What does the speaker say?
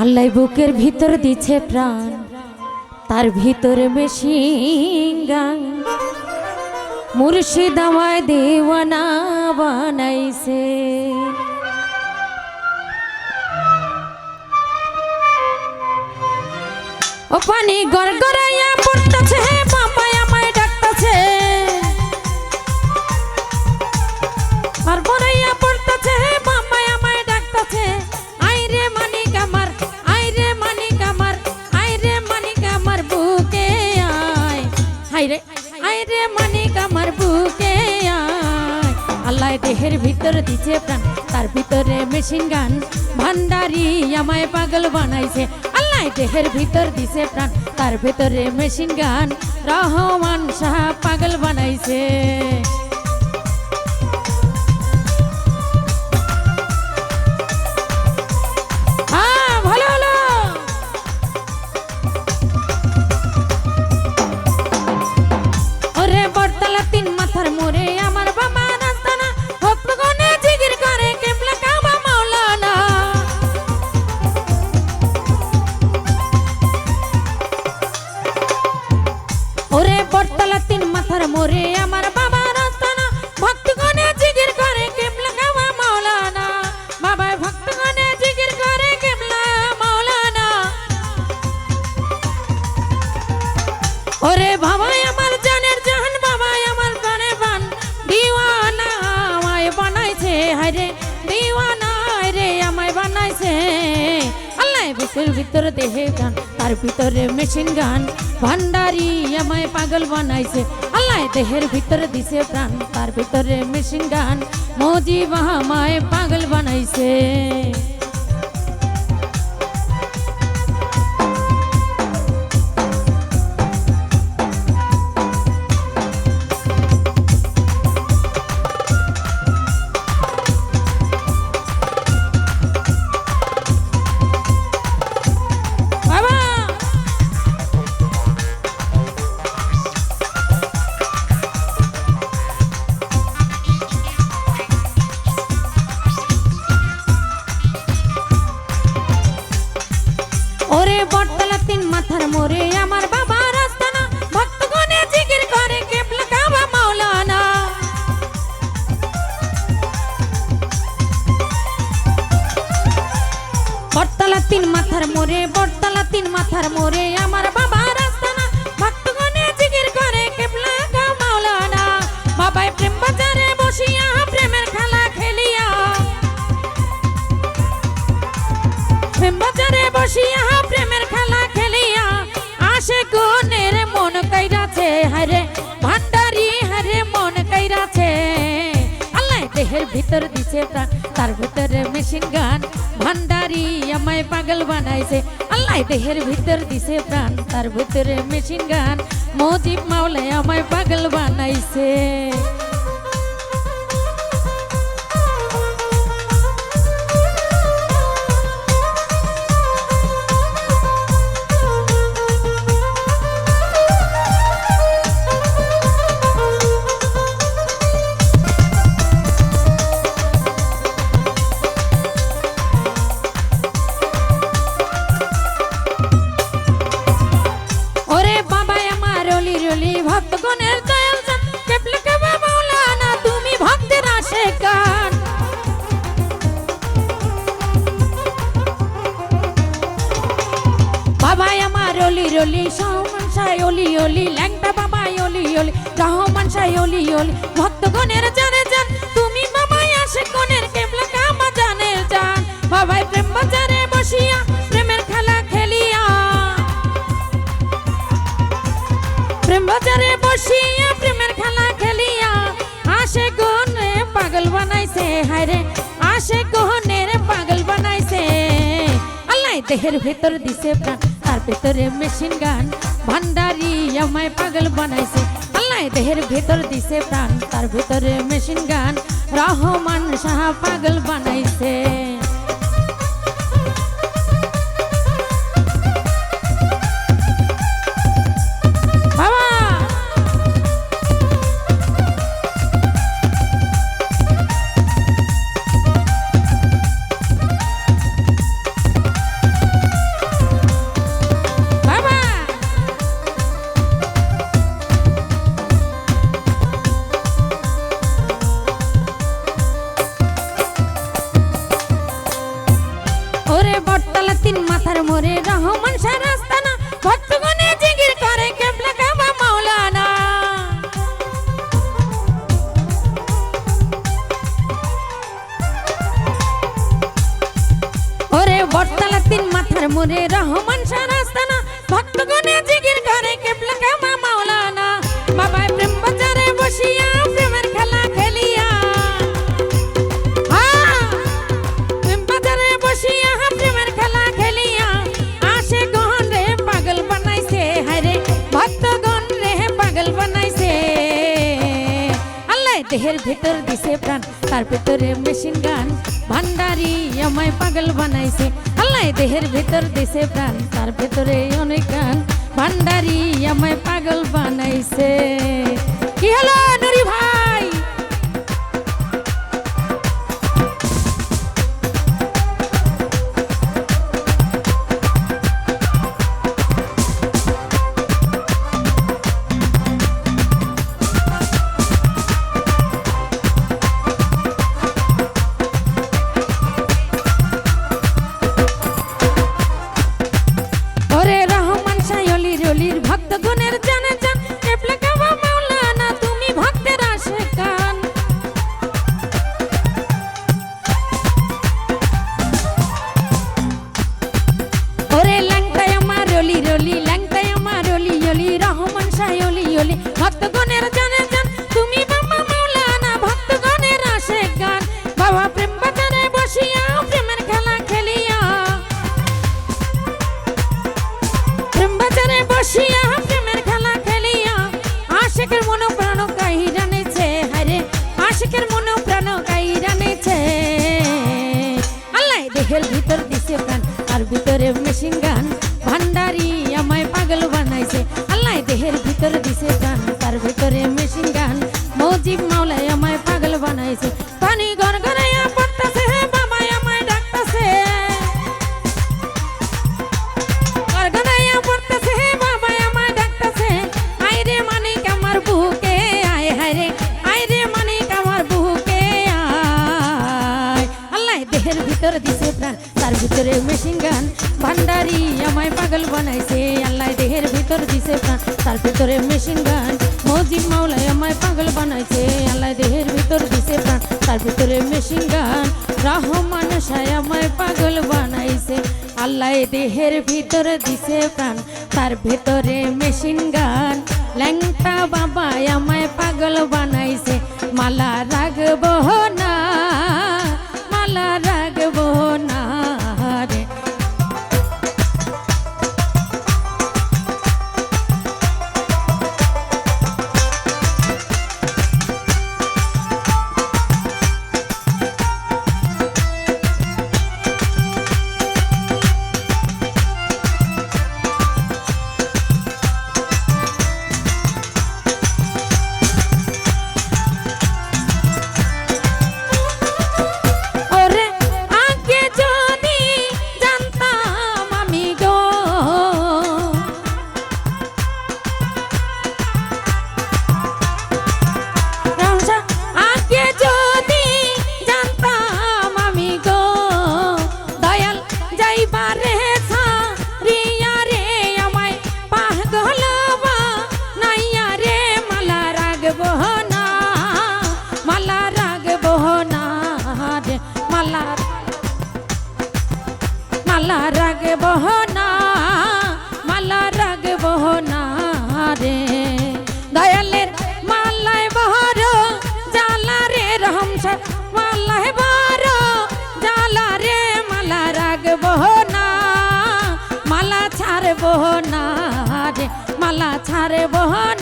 আল্লাহ বুকের ভিতর দিছে প্রাণ, তার ভিতরে মেশিন গান। আমায় দেওয়ানা বানাইছে। ও পানি গড়গড়াইয়া পড়তাছে হে আল্লাহ দেহের ভিতর দিছে প্রাণ, তার ভিতরে মেশিন গান ভান্ডারি আমায় পাগল বানাইছে, আল্লাহ দেহের ভিতর দিছে প্রাণ, তার ভিতরে মেশিন গান রহমান শাহ পাগল বানাইছে। বুকের ভিতরে দেহে গান, তার ভিতরে মেশিন গান ভান্ডারি আমায় পাগল বানাইছে আল্লাহ দেহের ভিতরে দিছে প্রাণ, তার ভিতরে মেশিন গান মজিব আমায় পাগল বানাইছে। মাথার মোরে আমার বাবা রাস্তানা ভক্তগণে জিকির করে কেবলা কাবা মাওলানা। বাবাই প্রেম বাজারে বসিয়া প্রেমের খেলা খেলিয়া। প্রেম বাজারে বসিয়া প্রেমের খেলা খেলিয়া। আসে কোনের মন কাইরাছে হারে ভান্ডারি হারে মন কাইরাছে। আল্লাহ দেহের ভিতর দিছে প্রাণ তার ভিতরে মেশিন গান। ভান্ডারি আমায় পাগল বানাইছে। আল্লাহ দেহের ভিতর দিছে প্রাণ তার ভিতরে মেশিন গান। মজিব মাওলায় আমায় পাগল বানাইছে। অলি সহমান সাই অলি অলি, ল্যাংটা বাবা অলি অলি, রহমান সাই অলি অলি, ভক্তগণের জানে জান, তুমি বাবাই আসে কোনের কেবলা কামা জানের জান, বাবাই প্রেম বাজারে বসিয়া প্রেমের খেলা খেলিয়া। প্রেম বাজারে বসিয়া প্রেমের খেলা খেলিয়া আসে গনে পাগল বানাইছে, হায়রে আসে গনের পাগল বানাইছে। আল্লাহ দেহের ভেতর দিছে প্রাণ। ভেতরে মেশিন গান ভান্ডারি আমায় পাগল বানাইছে। আল্লাহ দেহের ভেতর দিছে প্রাণ, তার ভিতরে মেশিন গান রহমান সাহা পাগল বানাইছে। ওরে রহমান সারাস্তানা ভক্তগণে জিগির করে কেবলা কামা মাওলানা। প্রেম বাজারে বসিয়া প্রেমের খেলা খেলিয়া। হ্যাঁ, প্রেম বাজারে বসিয়া প্রেমের খেলা খেলিয়া। আসে গহন রে পাগল বানাইছে হায়রে ভক্তগণ রে পাগল বানাইছে। আল্লাহ দেহের ভিতর দিছে প্রাণ তার ভিতরে মেশিন গান ভান্ডারি আমায় পাগল বানাইছে। দেহের ভিতর দিছে প্রাণ, তার ভিতরে অনেক গান। ভান্ডারি আমায় পাগল বানাইছে। কি হলো নুরি ভাই? Machine gun. ভান্ডারি আমায় পাগল বানাইছে। আল্লাহ দেহের ভিতর দিছে প্রাণ পাগল বানাইছে, আল্লাহ দেহের ভিতর দিছে প্রাণ, তার ভিতরে মেশিন গান মজিব মাওলায় আমায় পাগল বানাইছে, আল্লাহ দেহের ভিতর দিছে প্রাণ, তার ভিতরে মেশিন গান রহমান সায় আমায় পাগল বানাইছে, আল্লাহ দেহের ভিতরে দিছে প্রাণ, তার ভিতরে মেশিন গান ল্যাংটা বাবা আমায় পাগল বানাইছে, মালা রাগবো মালা ছাড়বো না রে মালা ছাড়বো